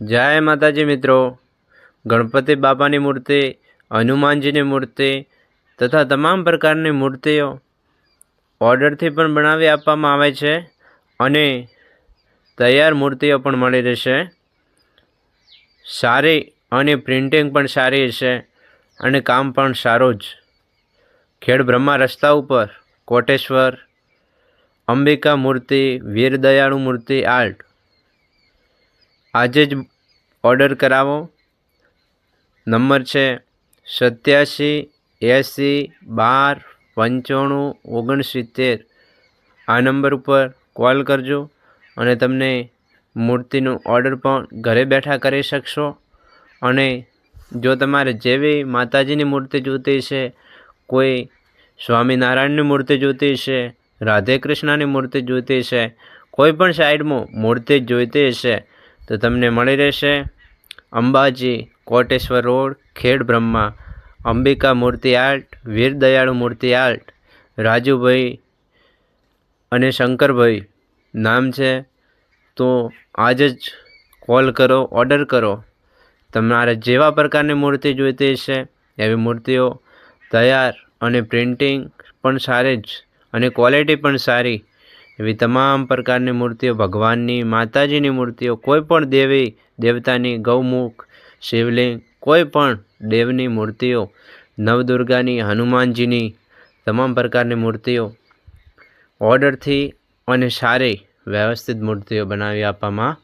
જય માતાજી મિત્રો. ગણપતિ બાપાની મૂર્તિ, હનુમાનજીની મૂર્તિ તથા તમામ પ્રકારની મૂર્તિઓ ઓર્ડરથી પણ બનાવી આપવામાં આવે છે અને તૈયાર મૂર્તિઓ પણ મળી રહેશે. સારી અને પ્રિન્ટિંગ પણ સારી હશે અને કામ પણ સારું જ. ખેડ બ્રહ્મા રસ્તા ઉપર કોટેશ્વર, અંબિકા મૂર્તિ, વીર દયાળુ મૂર્તિ, આર્ટ આજે જ ઓર્ડર કરાવો. નંબર છે સત્યાસી, એંસી, બાર, પંચાણું, ઓગણસિત્તેર. આ નંબર ઉપર કોલ કરજો અને તમને મૂર્તિનું ઓર્ડર પણ ઘરે બેઠા કરી શકશો. અને જો તમારે જેવી માતાજીની મૂર્તિ જોઈતી છે, કોઈ સ્વામિનારાયણની મૂર્તિ જોઈતી છે, રાધે કૃષ્ણની મૂર્તિ જોઈતી છે, કોઈ પણ સાઈડમાં મૂર્તિ જોઈતી હશે તો તમને મળી રહેશે અંબાજી કોટેશ્વર રોડ, ખેડ બ્રહ્મા, અંબિકા મૂર્તિ આર્ટ, વીર દયાળુ મૂર્તિ આર્ટ, રાજુભાઈ અને શંકરભાઈ નામ છે. તો આજે જ કોલ કરો, ઓર્ડર કરો. તમારે જેવા પ્રકારની મૂર્તિ જોઈતી છે એવી મૂર્તિઓ તૈયાર અને પ્રિન્ટિંગ પણ સારી જ અને ક્વોલિટી પણ સારી એવી તમામ પ્રકારની મૂર્તિઓ, ભગવાનની, માતાજીની મૂર્તિઓ, કોઈ પણ દેવી, દેવતાની ગૌમુખ, શિવલિંગ, કોઈ પણ દેવની મૂર્તિઓ, નવદુર્ગાની, હનુમાનજીની તમામ પ્રકારની મૂર્તિઓ, ઓર્ડરથી અને સારી વ્યવસ્થિત મૂર્તિઓ બનાવી આપવામાં